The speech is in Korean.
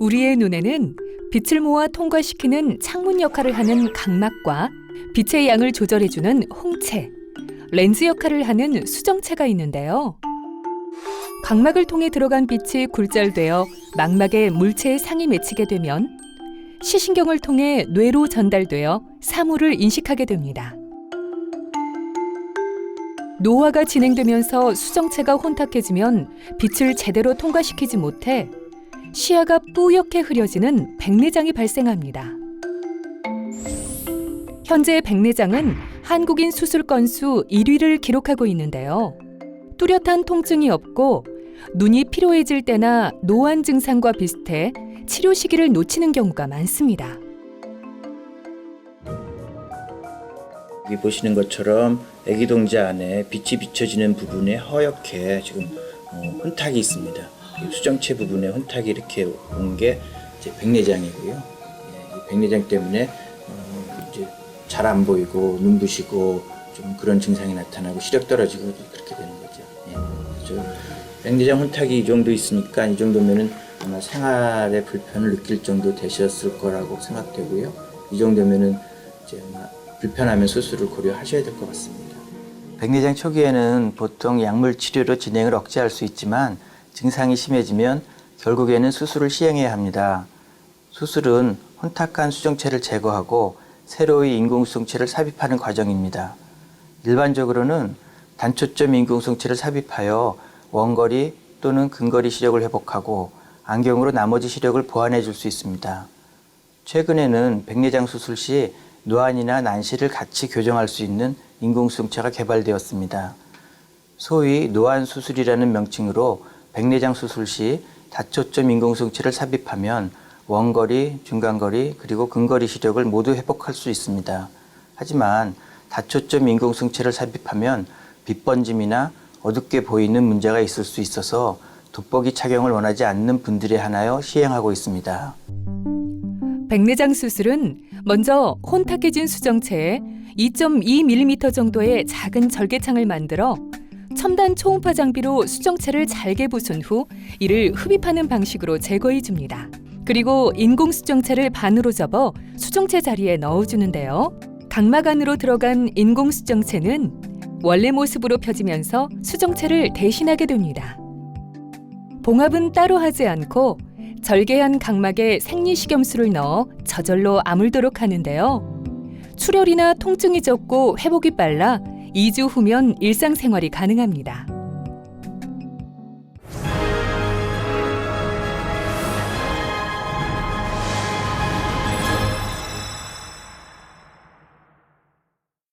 우리의 눈에는 빛을 모아 통과시키는 창문 역할을 하는 각막과 빛의 양을 조절해주는 홍채, 렌즈 역할을 하는 수정체가 있는데요. 각막을 통해 들어간 빛이 굴절되어 망막에 물체의 상이 맺히게 되면 시신경을 통해 뇌로 전달되어 사물을 인식하게 됩니다. 노화가 진행되면서 수정체가 혼탁해지면 빛을 제대로 통과시키지 못해 시야가 뿌옇게 흐려지는 백내장이 발생합니다. 현재 백내장은 한국인 수술 건수 1위를 기록하고 있는데요. 뚜렷한 통증이 없고 눈이 피로해질 때나 노안 증상과 비슷해 치료 시기를 놓치는 경우가 많습니다. 여기 보시는 것처럼 애기 동자 안에 빛이 비춰지는 부분에 허옇게 지금 어, 혼탁이 있습니다. 이 수정체 부분에 혼탁이 이렇게 온 게 백내장이고요. 예, 이 백내장 때문에 어, 이제 잘안 보이고 눈부시고 좀 그런 증상이 나타나고 시력 떨어지고 그렇게 되는 거죠. 예, 그래서 백내장 혼탁이 이 정도 있으니까 이 정도면은 아마 생활에 불편을 느낄 정도 되셨을 거라고 생각되고요. 이 정도면은 이제 아마 불편하면 수술을 고려하셔야 될 것 같습니다. 백내장 초기에는 보통 약물 치료로 진행을 억제할 수 있지만 증상이 심해지면 결국에는 수술을 시행해야 합니다. 수술은 혼탁한 수정체를 제거하고 새로이 인공수정체를 삽입하는 과정입니다. 일반적으로는 단초점 인공수정체를 삽입하여 원거리 또는 근거리 시력을 회복하고 안경으로 나머지 시력을 보완해 줄 수 있습니다. 최근에는 백내장 수술 시 노안이나 난시를 같이 교정할 수 있는 인공수정체가 개발되었습니다. 소위 노안 수술이라는 명칭으로 백내장 수술 시 다초점 인공수정체를 삽입하면 원거리, 중간거리, 그리고 근거리 시력을 모두 회복할 수 있습니다. 하지만 다초점 인공수정체를 삽입하면 빛번짐이나 어둡게 보이는 문제가 있을 수 있어서 돋보기 착용을 원하지 않는 분들에 한하여 시행하고 있습니다. 백내장 수술은 먼저 혼탁해진 수정체에 2.2mm 정도의 작은 절개창을 만들어 첨단 초음파 장비로 수정체를 잘게 부순 후 이를 흡입하는 방식으로 제거해 줍니다. 그리고 인공 수정체를 반으로 접어 수정체 자리에 넣어주는데요. 각막 안으로 들어간 인공 수정체는 원래 모습으로 펴지면서 수정체를 대신하게 됩니다. 봉합은 따로 하지 않고 절개한 각막에 생리식염수를 넣어 저절로 아물도록 하는데요. 출혈이나 통증이 적고 회복이 빨라 2주 후면 일상생활이 가능합니다.